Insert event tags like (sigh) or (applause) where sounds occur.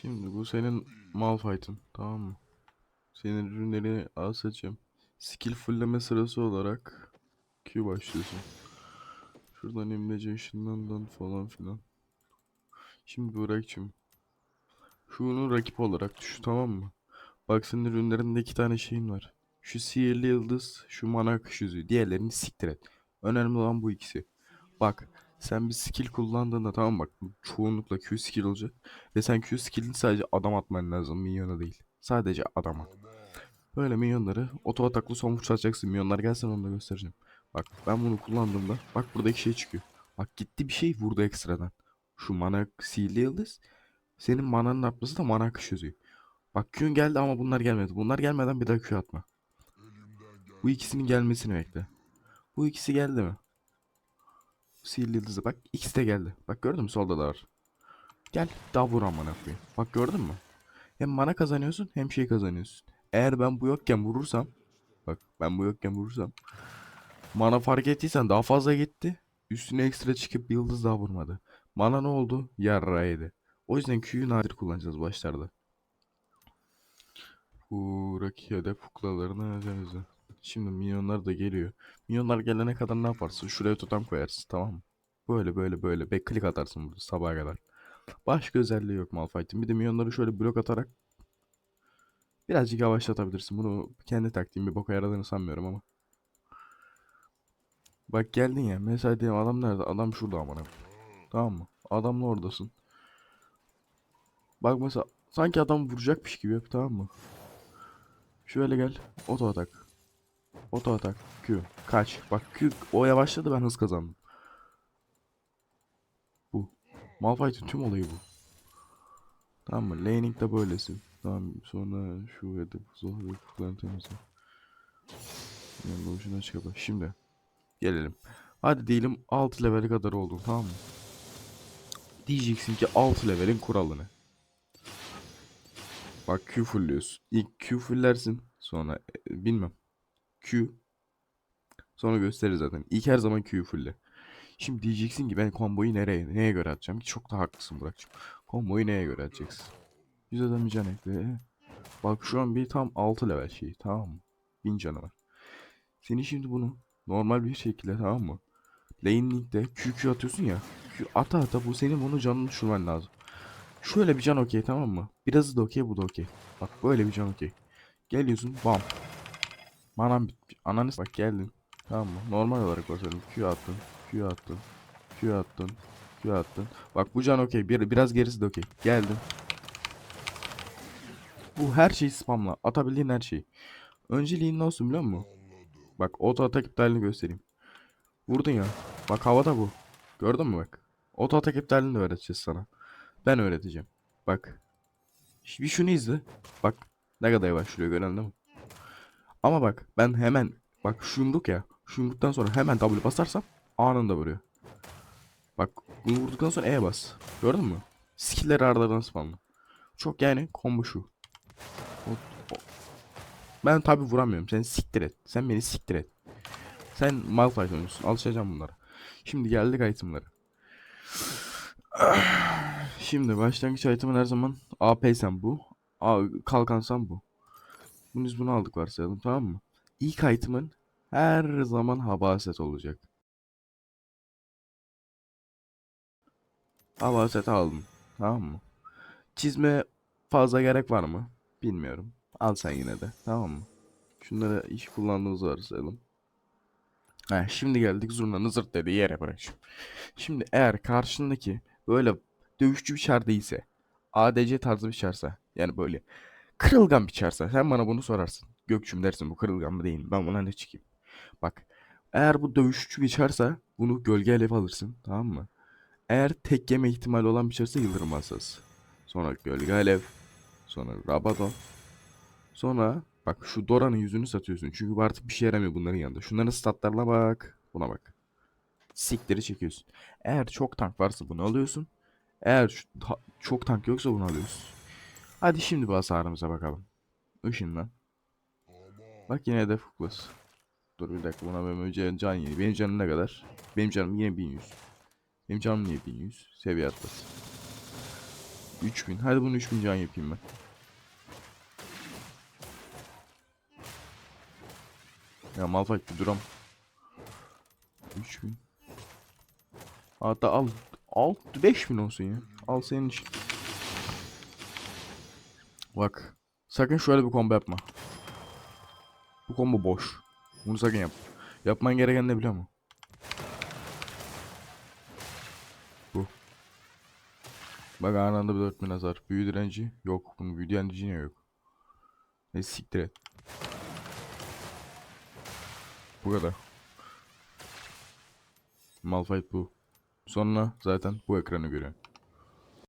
Şimdi bu senin Malphite'ın tamam mı? Senin ürünlerini al seçeceğim. Skill fullleme sırası olarak Q başlıyorsun. Şuradan imlece ışınlandan falan filan. Şimdi Burak'cığım. Şunu rakip olarak düş tamam mı? Bak senin ürünlerinde iki tane şeyin var. Şu sihirli yıldız, şu mana akış yüzüğü. Diğerlerini siktir et. Önemli olan bu ikisi. Bak sen bir skill kullandığında tamam bak çoğunlukla Q skill olacak. Ve sen Q skill'ini sadece adam atman lazım minyona değil. Sadece adama. Böyle minyonları oto ataklı son vuruş atacaksın. Minyonlar gelsin onu da göstereceğim. Bak ben bunu kullandığımda bak buradaki şey çıkıyor. Bak gitti bir şey vurdu ekstradan. Şu mana sihirli yıldız. Senin mananın artması da mana akış yüzüğü. Bak Q'un geldi ama bunlar gelmedi. Bunlar gelmeden bir daha Q atma. Bu ikisinin gelmesini bekle. Bu ikisi geldi mi? Sihirli yıldızı bak ikisi de geldi. Bak gördün mü solda da var. Gel daha vur amına koyayım. Bak gördün mü? Hem mana kazanıyorsun hem şey kazanıyorsun. Eğer ben bu yokken vurursam bak ben bu yokken vurursam mana fark ettiysen daha fazla gitti. Üstüne ekstra çıkıp bir yıldız daha vurmadı. Mana ne oldu? Yarra yedi. O yüzden Q'yu nadir kullanacağız başlarda. Buradaki hedef kuklalarını özenize. Şimdi minyonlar da geliyor. Minyonlar gelene kadar ne yaparsın? Şuraya totem koyarsın tamam mı? Böyle böyle böyle. Backclick atarsın burada sabaha kadar. Başka özelliği yok Malphite'in. Bir de minyonları şöyle blok atarak birazcık yavaşlatabilirsin. Bunu kendi taktiğim bir boka yaradığını sanmıyorum ama. Bak geldin ya. Mesela diyelim adam nerede? Adam şurada amına. Tamam mı? Adamla oradasın. Bak mesela sanki adam vuracakmış gibi yap tamam mı? Şöyle gel. Oto atak. Oto atak. Q. Kaç. Bak Q o yavaşladı ben hız kazandım. Bu. Malphite'in tüm olayı bu. Tamam mı? Laning de böylesi. Tamam sonra şu hedef zor hedeflerini temizle. Yani boşuna çıkabilir. Şimdi gelelim. Hadi diyelim 6 level kadar oldun tamam mı? Diyeceksin ki 6 levelin kuralı ne? Bak Q fullliyorsun. İlk Q fullersin. Sonra e, bilmem. Q. Sonra gösterir zaten. İlk her zaman Q'yu fulle. Şimdi diyeceksin ki ben komboyu nereye neye göre atacağım ki çok da haklısın Burak'cığım. Komboyu neye göre atacaksın? Yüz adam bir can ekle. Bak şu an bir tam 6 level şey tamam mı? 1000 canı var. Seni şimdi bunu normal bir şekilde tamam mı? Lane link'te QQ atıyorsun ya. Q ata ata bu senin bunu canını düşürmen lazım. Şöyle bir can okey tamam mı? Birazı da okey bu da okey. Bak böyle bir can okey. Geliyorsun bam. Manam bitmiş. Ananı bak geldin. Tamam mı? Normal olarak basıyorum. Q attın. Q attın. Q attın. Q attın. Bak bu can okey. Bir, biraz gerisi de okey. Geldin. Bu her şeyi spamla. Atabildiğin her şeyi. Önceliğin ne olsun biliyor musun? Bak auto atak iptalini göstereyim. Vurdun ya. Bak havada bu. Gördün mü bak? Auto atak iptalini de öğreteceğiz sana. Ben öğreteceğim. Bak. Bir şunu izle. Bak. Ne kadar yavaşlıyor gören değil mi? Ama bak ben hemen bak şu yumruk ya. Şu sonra hemen W basarsam anında vuruyor. Bak bunu vurduktan sonra E bas. Gördün mü? Skill'leri aralardan spamla. Çok yani combo şu. Ben tabi vuramıyorum. Sen siktir et. Sen beni siktir et. Sen Malphite oyuncusun. Alışacağım bunlara. Şimdi geldik itemlara. (sighs) Şimdi başlangıç item'ın her zaman AP sen bu. A kalkansan bu. Biz bunu aldık varsayalım tamam mı? İlk item'ın her zaman habaset olacak. Habaset aldım. Tamam mı? Çizme fazla gerek var mı? Bilmiyorum. Al sen yine de. Tamam mı? Şunları iş kullandığımızı varsayalım. Heh, şimdi geldik zurnanın zırt dediği yere bırak. Şimdi eğer karşındaki böyle dövüşçü bir çar değilse, ADC tarzı bir çarsa, yani böyle kırılgan bir çarsa, sen bana bunu sorarsın. Gökçüm dersin bu kırılgan mı değil mi? Ben buna ne çıkayım? Bak, eğer bu dövüşçü bir çarsa bunu gölge alev alırsın, tamam mı? Eğer tek yeme ihtimali olan bir çarsa yıldırım asası. Sonra gölge alev, sonra rabadon, sonra bak şu Dora'nın yüzünü satıyorsun. Çünkü artık bir şey yaramıyor bunların yanında. Şunların statlarına bak, buna bak. Sikleri çekiyorsun. Eğer çok tank varsa bunu alıyorsun. Eğer ta- çok tank yoksa bunu alıyorsun. Hadi şimdi bu hasarımıza bakalım. Işınlan. Bak yine hedef kuklas. Dur bir dakika buna benim önce can yeni. Benim canım ne kadar? Benim canım yine 1100. Benim canım niye 1100? Seviye atlasın. 3000. Hadi bunu 3000 can yapayım ben. Ya Malphite bir duram. 3000. Hatta al. Al 5000 olsun ya. Al senin için. Bak. Sakın şöyle bir combo yapma. Bu combo boş. Bunu sakın yap. Yapman gereken ne biliyor musun? Bu. Bak anında bir 4000 hasar. Büyü direnci yok. Bunun büyü direnci yine yok. Ne siktir et. Bu kadar. Malphite bu. Sonra zaten bu ekranı görüyor.